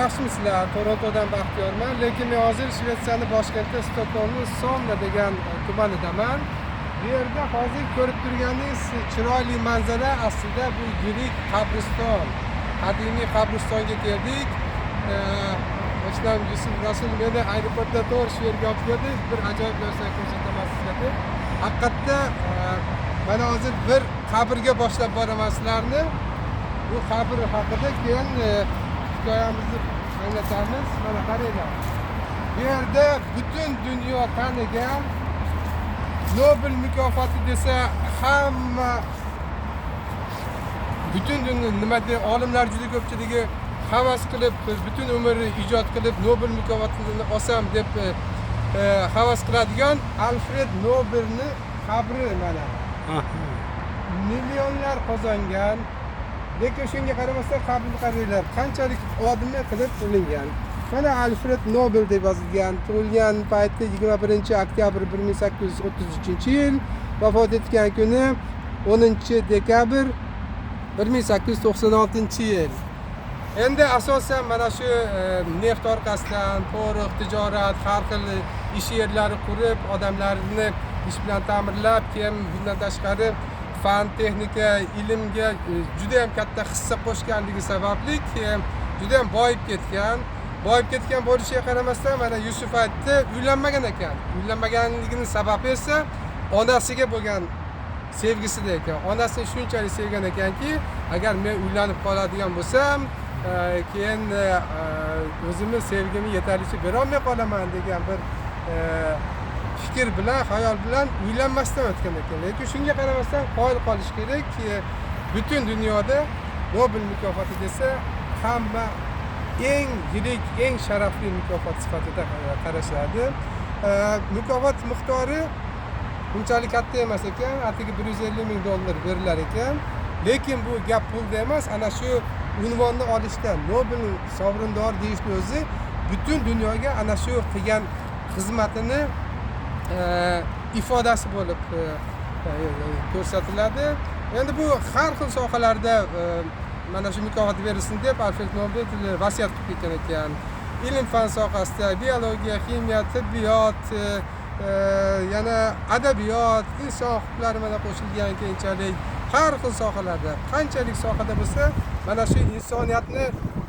yaxshimisizlar torontodan baxtiyorman lekin men hozir shvetsiyani boshkenti stokgolmni somna degan e, tumanidaman bu yerda hozir ko'rib turganingiz chiroyli manzara aslida bu yirik qabriston qadimiy qabristonga keldik oshnam yusuf rasul meni aeroportda to'g'ri shu yerga olib keldi bir ajoyib narsani ko'rsataman sizga deb haqiqatda e, mana hozir bir qabrga boshlab boraman sizlarni bu qabr haqida keyin e, hikoyamizni anglatamiz mana qaranglar bu yerda butun dunyo tanigan nobel mukofoti desa hamma butun dunyo nima de olimlar juda ko'pchiligi havas qilib butun umrini ijod qilib nobel mukofotini olsam deb e, e, havas qiladigan alfred nobelni qabri mana. Millionlar qozongan lekin shunga qaramasdan qabrni qaranglar qanchalik odimiy qilib qilingan mana alfred nobel deb yozilgan tug'ilgan payti yigirma birinchi oktyabr bir ming sakkiz yuz o'ttiz uchinchi yil vafot etgan kuni o'ninchi dekabr bir ming sakkiz yuz to'qson oltinchi yil. Endi asosan mana shu e, neft orqasidan porox tijorat har xil ish yerlari qurib odamlarni ish bilan ta'minlab keyin bundan tashqari fan texnika ilmga e, juda ham katta hissa qo'shganligi sababli keyin juda ham boyib ketgan. Boyib ketgan bo'lishiga qaramasdan mana yusuf aytdi uylanmagan ekan. Uylanmaganligini sababi esa onasiga bo'lgan sevgisida ekan. Onasini shunchalik sevgan ekanki agar men uylanib qoladigan bo'lsam e, keyin e, o'zimni sevgimni yetarlicha berolmay qolaman degan bir fikr bilan xayol bilan uylanmasdan o'tgan ekan lekin shunga qaramasdan qoyil qolish kerakki butun dunyoda nobel mukofoti desa hamma eng yirik eng sharafli mukofot sifatida qarashadi mukofot miqdori unchalik katta emas ekan atigi bir yuz ellik ming dollar berilar ekan lekin bu gap pulda emas ana shu unvonni olishda nobel sovrindori deyishni o'zi butun dunyoga ana shu qilgan xizmatini ifodasi bo'lib e, e, e, ko'rsatiladi. Endi bu har xil sohalarda mana shu mukofot berilsin deb alfred nobel vasiyat qilib ketgan ekan. Ilm fan sohasida biologiya ximiya tibbiyot yana adabiyot inson huquqlari mana qo'shilgan keyinchalik har xil sohalarda. Qanchalik sohada bo'lsa mana shu insoniyatni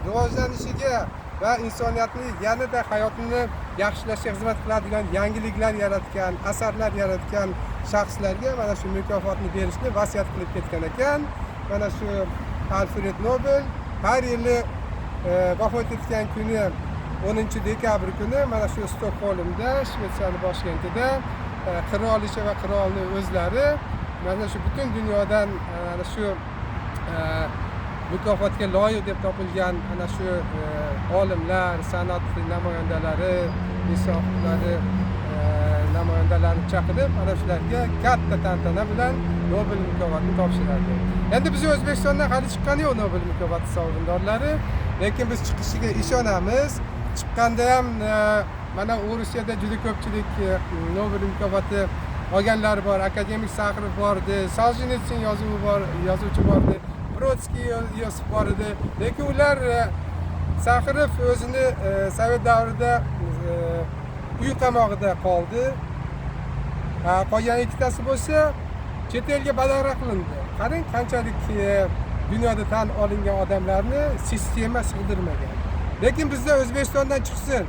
rivojlanishiga va insoniyatni yanada hayotini yaxshilashga xizmat qiladigan yangiliklar yaratgan asarlar yaratgan shaxslarga mana shu mukofotni berishni vasiyat qilib ketgan ekan. Mana shu alfred nobel har yili e, vafot etgan kuni o'ninchi dekabr kuni mana shu stokgolmda shvetsiyani boshkentida e, qirolicha va qirolni o'zlari mana shu butun dunyodan e, mana ana shu mukofotga loyiq deb topilgan ana shu olimlar san'at namoyandalari inson huquqlari namoyandalarini chaqirib ana shularga katta tantana bilan nobel mukofotini topshiradi endi biz o'zbekistondan hali chiqqani yo'q nobel mukofoti sovrindorlari lekin biz chiqishiga ishonamiz chiqqanda ham mana rusiyada juda ko'pchilik nobel mukofoti olganlar bor akademik saxrov bor soljenitsin yozuvi bor yozuvchi bor edi brodskiy yosif bor edi. Lekin ular e, sahirov o'zini e, sovet davrida e, uy qamog'ida qoldi. Qolgan ikkitasi bo'lsa chet elga badara qilindi. Qarang qanchalik dunyoda tan olingan odamlarni sistema sig'dirmagan. Lekin bizda o'zbekistondan chiqsin.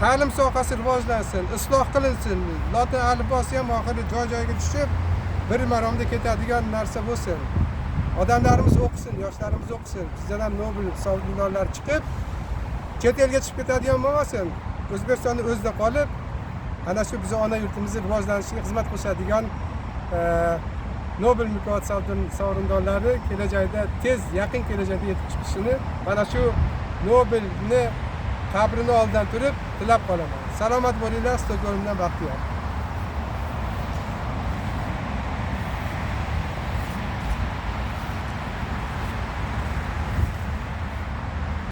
Ta'lim sohasi rivojlansin isloh qilinsin. Lotin alifbosi ham oxiri joy joyiga tushib bir maromda ketadigan narsa bo'lsin. Odamlarimiz o'qisin yoshlarimiz o'qisin bizdan ham nobel sovrindorlar chiqib chet elga chiqib ketadigan bo'lmasin o'zbekistonni o'zida qolib ana shu bizni ona yurtimizni rivojlanishiga xizmat qilishadigan nobel mukofoti sovrin- sovrindorlari kelajakda tez yaqin kelajakda yetib chiqishini mana shu nobelni qabrini oldidan turib tilab qolaman salomat bo'linglar stokgolmdan baxtiyor